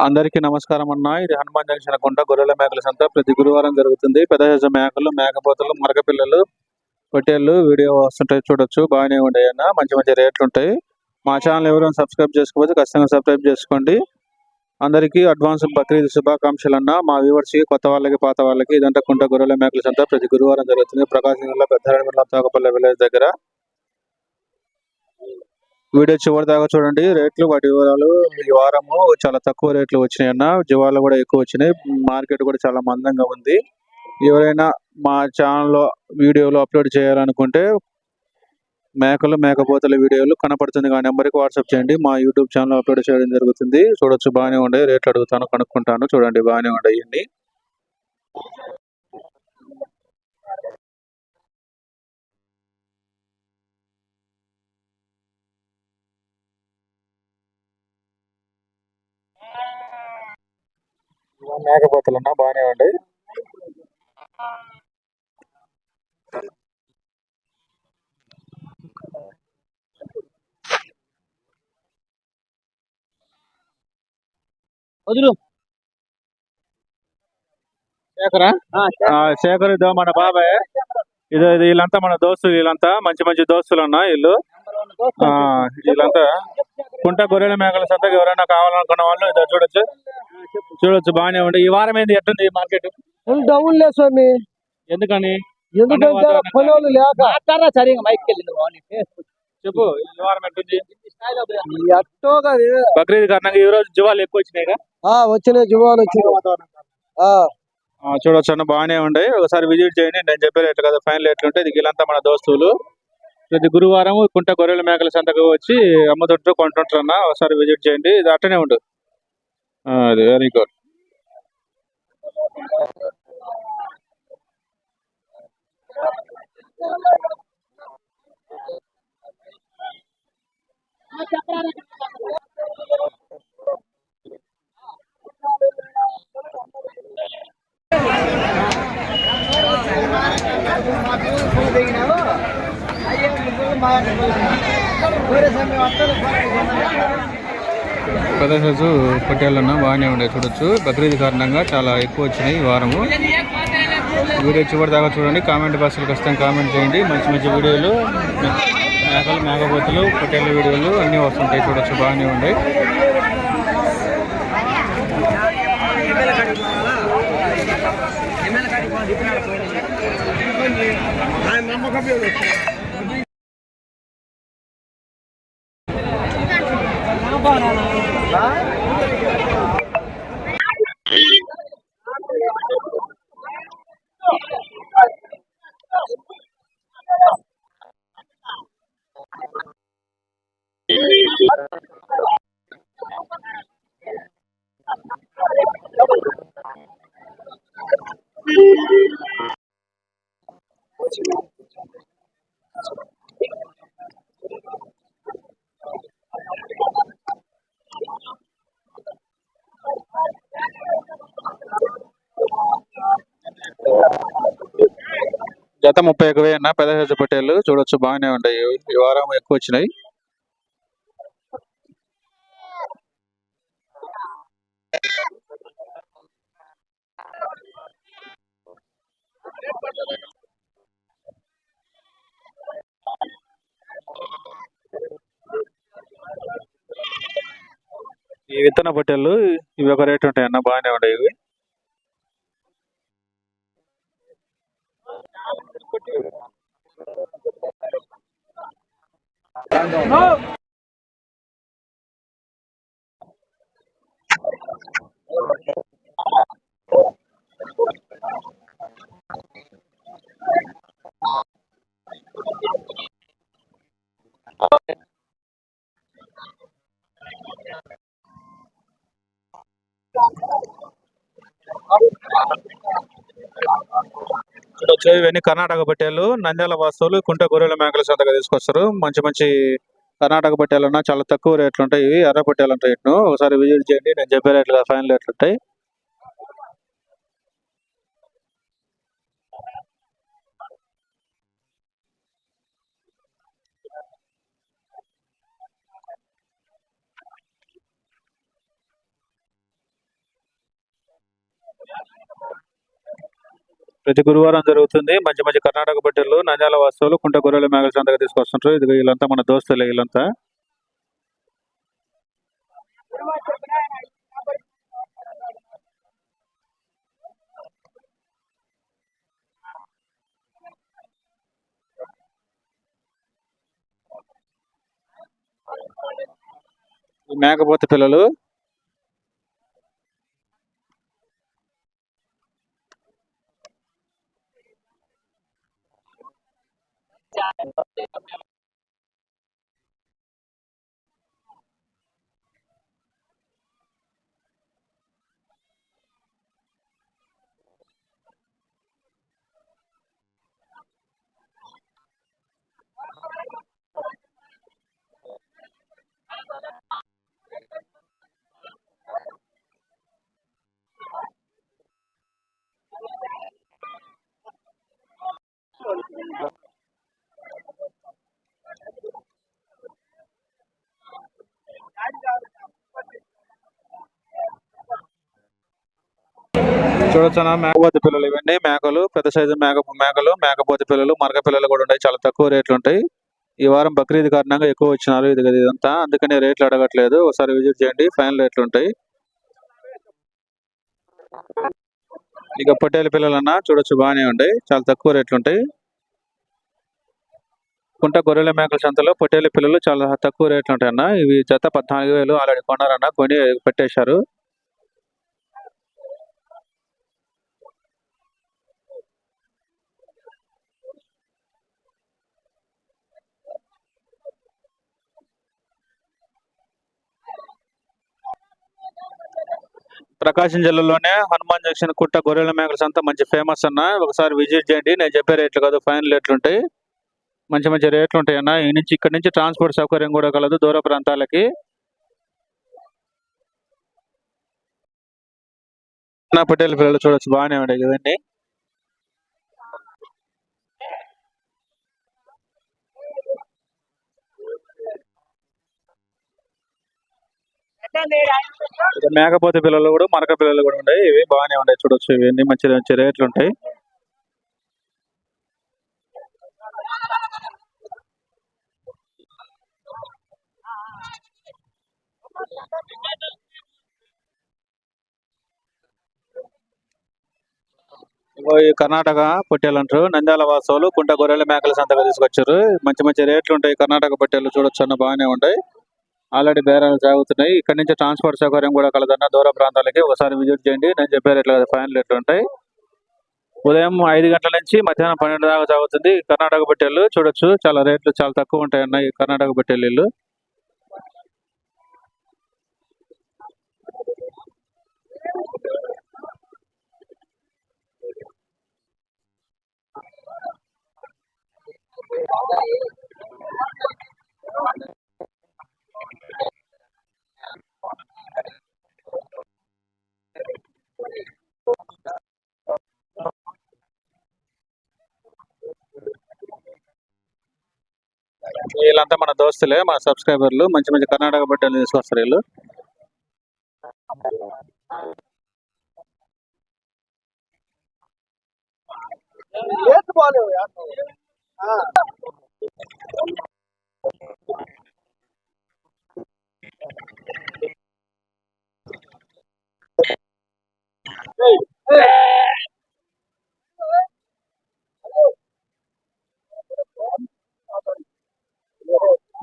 అందరికీ నమస్కారం అన్న. ఇది హనుమాన్ జంక్షన్ కొండ గొర్రెల మేకల సంత. ప్రతి గురువారం జరుగుతుంది. పెద్ద సైజు మేకలు మేకపోతలు మరకపిల్లలు పొట్టేళ్ళు వీడియో వస్తుంటాయి చూడొచ్చు. బాగానే ఉంటాయి అన్న. మంచి మంచి రేట్లు ఉంటాయి. మా ఛానల్ ఎవరైనా సబ్స్క్రైబ్ చేసుకోవచ్చు. ఖచ్చితంగా సబ్స్క్రైబ్ చేసుకోండి. అందరికీ అడ్వాన్స్ బక్రీద్ శుభాకాంక్షలు అన్న. మా వ్యూవర్స్కి కొత్త వాళ్ళకి పాత వాళ్ళకి. ఇదంతా కుంట గొర్రెల మేకల సంత. ప్రతి గురువారం జరుగుతుంది. ప్రకాశం జిల్లా పెద్ద తోకపల్లి విలేజ్ దగ్గర. వీడియో చివరి దాకా చూడండి. రేట్లు వాటి వివరాలు ఈ వారము చాలా తక్కువ రేట్లు వచ్చినాయి అన్న జీవాలు కూడా ఎక్కువ వచ్చినాయి. మార్కెట్ కూడా చాలా మందంగా ఉంది. ఎవరైనా మా ఛానల్లో వీడియోలు అప్లోడ్ చేయాలనుకుంటే మేకలు మేకపోతల వీడియోలు కనపడుతుంది ఆ నెంబర్కి వాట్సాప్ చేయండి. మా యూట్యూబ్ ఛానల్ అప్లోడ్ చేయడం జరుగుతుంది. చూడొచ్చు బాగానే ఉండే. రేట్లు అడుగుతాను కనుక్కుంటాను. చూడండి బాగానే ఉండే ఇవన్నీ మేకపోతలు అన్న బాగానే ఉండే వదులు శేఖరా. ఆ, శేఖర్ ఇదో మన బాబాయ్. ఇదో ఇది వీళ్ళంతా మన దోస్తులు వీళ్ళంతా మంచి మంచి దోస్తులు అన్న వీళ్ళు. ఆ, వీళ్ళంతా. కుంట గొర్రెల మేకల సంతకు ఎవరైనా కావాలనుకున్న వాళ్ళు ఇదో చూడొచ్చు. చూడొచ్చు బాగానే ఉండే ఈ వారం ఏంది? ఎట్టుంది మార్కెట్? డౌన్ లే స్వామి. ఎందుకని? ఎందుకంటే లేక. మాట్లాడరా సరిగా మైక్ చెప్పు ఈ వారం ఎట్టుంది? ఎట్టో కాదు. బక్రీద్ కారణంగా ఈ రోజు జీవాలు ఎక్కువ వచ్చినాయి ఆ వచ్చిన జువాలు వచ్చిన ఆ. చూడొచ్చు అన్న బాగానే ఉండే ఒకసారి విజిట్ చేయండి. నేను చెప్పే రేట్లు కదా ఫైనల్ రేట్లు ఉంటాయి ఇది వీళ్ళంతా మన దోస్తులు. ప్రతి గురువారం కుంట గొర్రెల మేకల సంతకు వచ్చి అమ్ముతుంటారు కొంటుంటారు అన్న ఒకసారి విజిట్ చేయండి. ఇది అట్టనే ఉండు. ఆ, అది వెరీ గుడ్. పెద్ద సైజు పొట్టేళ్ళన్న బాగానే ఉండే చూడొచ్చు. బక్రీద్ కారణంగా చాలా ఎక్కువ వచ్చినాయి ఈ వారము. వీడియో చివరి దాకా చూడండి. కామెంట్ బాక్స్లో ఖచ్చితంగా కామెంట్ చేయండి. మంచి మంచి వీడియోలు మేకలు మేకపోతులు పొట్టేళ్ళ వీడియోలు అన్నీ వస్తుంటాయి. చూడొచ్చు బాగానే ఉండే. జత ముప్పై ఒక వెయ్యి పెద్ద సైజు చూడొచ్చు బాగానే ఉంటాయి. ఈ వారం ఎక్కువ వచ్చినాయి. ఈ విత్తన పొట్టేళ్ళు ఇవి ఒక రేట్ ఉంటాయి అన్న బాగానే ఉన్నాయి ఇవి. వచ్చేవి ఇవన్నీ కర్ణాటక పట్టేలు నంద్యాల వాస్తువులు కుంట గొర్రెల మేకల సంతగా తీసుకొస్తారు. మంచి మంచి కర్ణాటక పట్టేలు చాలా తక్కువ రేట్లు ఉంటాయి ఇవి ఎర్ర పట్టేలు ఉంటాయి ఇట్ను ఒకసారి విజిట్ చేయండి నేను చెప్పే రేట్లు ఫైనల్ రేట్లు ఉంటాయి. ప్రతి గురువారం జరుగుతుంది. మంచి మంచి కర్ణాటక బట్టలు నంజాల వస్తువులు కుంట గొర్రెల మేకల సంతగా తీసుకొస్తుంటారు. ఇది వీళ్ళంతా మన దోస్తులే వీళ్ళంతా. మేకపోతే పిల్లలు చూడొచ్చునా? మేకపోతే పిల్లలు ఇవన్నీ మేకలు పెద్ద సైజు మేక మేకలు మేకపోతి పిల్లలు మరక పిల్లలు కూడా ఉంటాయి. చాలా తక్కువ రేట్లు ఉంటాయి. ఈ వారం బక్రీద్ కారణంగా ఎక్కువ వచ్చినారు ఇది ఇదంతా. అందుకని రేట్లు అడగట్లేదు. ఒకసారి విజిట్ చేయండి. ఫైనల్ రేట్లు ఉంటాయి. ఇక పొట్టేల పిల్లలన్నా చూడొచ్చు బాగానే ఉంటాయి. చాలా తక్కువ రేట్లు ఉంటాయి. కుంట గొర్రెల మేకల సంతలో పొట్టేల పిల్లలు చాలా తక్కువ రేట్లు ఉంటాయి అన్న ఇవి జత పద్నాలుగు వేలు ఆల్రెడీ కొన్నారన్న. కొని పెట్టేశారు. ప్రకాశం జిల్లాలోనే హనుమాన్ జంక్షన్ కుట్ట గొర్రెల మేకల అంతా మంచి ఫేమస్ అన్న. ఒకసారి విజిట్ చేయండి. నేను చెప్పే రేట్లు కాదు ఫైనల్ రేట్లు ఉంటాయి. మంచి మంచి రేట్లు ఉంటాయి అన్న. ఈ నుంచి ఇక్కడ నుంచి ట్రాన్స్పోర్ట్ సౌకర్యం కూడా కలదు దూర ప్రాంతాలకి. నా పటేల్ పిల్లలు చూడొచ్చు బాగానే ఉన్నాయి ఇవన్నీ మేకపోతే పిల్లలు కూడా మరక పిల్లలు కూడా ఉన్నాయి ఇవి బాగానే ఉన్నాయి చూడొచ్చు. ఇవన్నీ మంచి మంచి రేట్లు ఉంటాయి కర్ణాటక పొట్టేలు అంటారు నంద్యాల వాసవులు కుంట గొర్రెల మేకల సంతగా తీసుకొచ్చారు. మంచి మంచి రేట్లు ఉంటాయి. కర్ణాటక పొట్టేలు చూడొచ్చు అన్న బాగానే ఉంటాయి ఆల్రెడీ బేరాలు సాగుతున్నాయి. ఇక్కడ నుంచి ట్రాన్స్పోర్ట్ సౌకర్యం కూడా కలదన్న దూర ప్రాంతాలకి ఒకసారి విజిట్ చేయండి. నేను చెప్పారు ఎట్లా ఫైనల్ రేట్లు ఉంటాయి. ఉదయం ఐదు గంటల నుంచి మధ్యాహ్నం పన్నెండు దాకా సాగుతుంది. కర్ణాటక పొట్టేళ్ళు చూడొచ్చు. చాలా రేట్లు చాలా తక్కువ ఉంటాయి అన్న ఈ కర్ణాటక పొట్టేళ్ళు వీళ్ళంతా మన దోస్తులే మన సబ్స్క్రైబర్లు. మంచి మంచి కర్ణాటక బట్టలు తీసుకొస్తారు వీళ్ళు. బాగాలేవు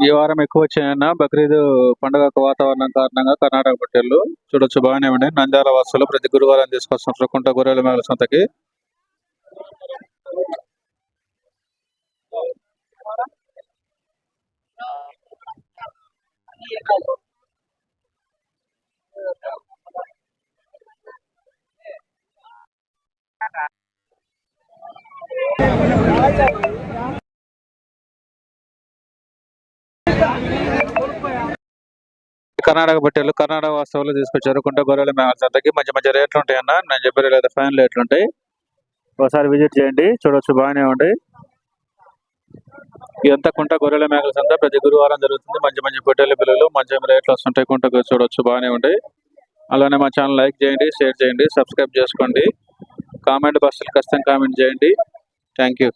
ఈ వారం ఎక్కువ వచ్చాయన్న బక్రీద్ పండుగ వాతావరణం కారణంగా కర్ణాటక పట్టెళ్ళు చూడొచ్చు బాగానే ఉండే నంద్యాల వాసులు ప్రతి గురువారం తీసుకొస్తుంటారు కుంట గొర్రెల మేకల సంతకి. కర్ణాటక పొట్టేళ్ళు కర్ణాటక వాస్తవాలు తీసుకొచ్చారు. కుంట గొర్రెల మేమంతకి మంచి మంచి రేట్లు ఉంటాయి అన్న. నేను చెప్పే లేదా ఫైన్ రేట్లు ఉంటాయి ఒకసారి విజిట్ చేయండి చూడొచ్చు బాగానే ఉంది. ఇదంతా కుంట గొర్రెల మేకల సంత? ప్రతి గురువారం జరుగుతుంది. మంచి మంచి పొట్టేళ్ళ పిల్లలు మంచి రేట్లు వస్తుంటాయి. కుంట చూడొచ్చు బాగానే ఉంటాయి అలానే మా ఛానల్ లైక్ చేయండి షేర్ చేయండి సబ్స్క్రైబ్ చేసుకోండి. కామెంట్ బాక్స్లో ఖచ్చితంగా కామెంట్ చేయండి. Thank you.